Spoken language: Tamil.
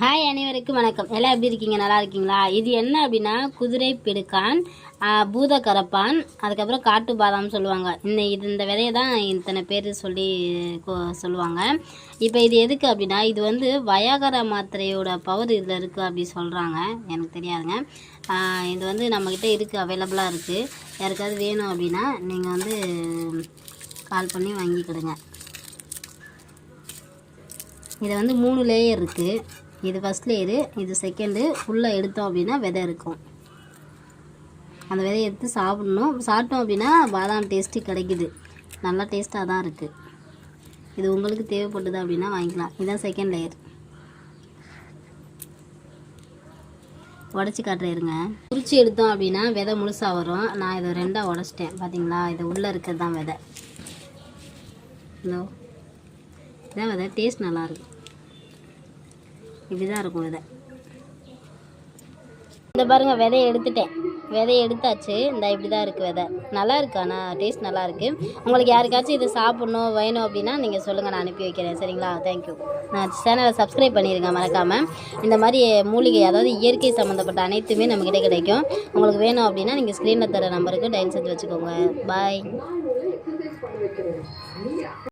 ஹாய் அனைவருக்கும் வணக்கம். எல்லாம் எப்படி இருக்கீங்க? நல்லா இருக்கீங்களா? இது என்ன அப்படின்னா குதிரை பிடுக்கான் பூத கரப்பான் அதுக்கப்புறம் காட்டு பாதாம்னு சொல்லுவாங்க. இந்த இது இந்த விதையை தான் இத்தனை பேர் சொல்லி சொல்லுவாங்க. இப்போ இது எதுக்கு அப்படின்னா இது வந்து வயாகர மாத்திரையோட பவர் இதில் இருக்குது அப்படி சொல்கிறாங்க எனக்கு தெரியாதுங்க. இது வந்து நம்மக்கிட்ட இருக்குது அவைலபிளாக இருக்குது யாருக்காவது வேணும் அப்படின்னா நீங்கள் வந்து கால் பண்ணி வாங்கிக்கிடுங்க. இது வந்து மூணு லேயர் இருக்குது இது ஃபஸ்ட் லேயரு இது செகண்டு உள்ளே எடுத்தோம் அப்படின்னா விதை இருக்கும். அந்த விதையை எடுத்து சாப்பிடணும். சாப்பிட்டோம் அப்படின்னா பாதாம் டேஸ்ட்டு கிடைக்குது. நல்லா டேஸ்ட்டாக தான் இருக்குது இது உங்களுக்கு தேவைப்பட்டது அப்படின்னா வாங்கிக்கலாம். இதுதான் செகண்ட் லேயர் உடச்சி காட்டுறேருங்க உரிச்சு எடுத்தோம் அப்படின்னா விதை முழுசாக வரும். நான் இதை ரெண்டாக உடச்சிட்டேன். பார்த்தீங்களா இது உள்ளே இருக்கிறது தான் விதை. ஹலோ இதான் விதை. டேஸ்ட் நல்லாயிருக்கும் இப்படி தான் இருக்கும் விதை. இந்த பாருங்க விதையை எடுத்துட்டேன். விதையை எடுத்தாச்சு. இந்த இப்படி தான் இருக்குது விதை. நல்லா இருக்கு ஆனால் டேஸ்ட் நல்லா இருக்கு. உங்களுக்கு யாருக்காச்சும் இது சாப்பிடணும் வேணும் அப்படின்னா நீங்கள் சொல்லுங்கள் நான் அனுப்பி வைக்கிறேன். சரிங்களா? தேங்க்யூ நான் சேனலை சப்ஸ்கிரைப் பண்ணிடுங்க மறக்காமல் இந்த மாதிரி மூலிகை அதாவது இயற்கை சம்மந்தப்பட்ட அனைத்துமே நம்மக்கிட்ட கிடைக்கும். உங்களுக்கு வேணும் அப்படின்னா நீங்கள் ஸ்க்ரீனில் தர நம்பருக்கு டயல் செஞ்சு வச்சுக்கோங்க. பாய்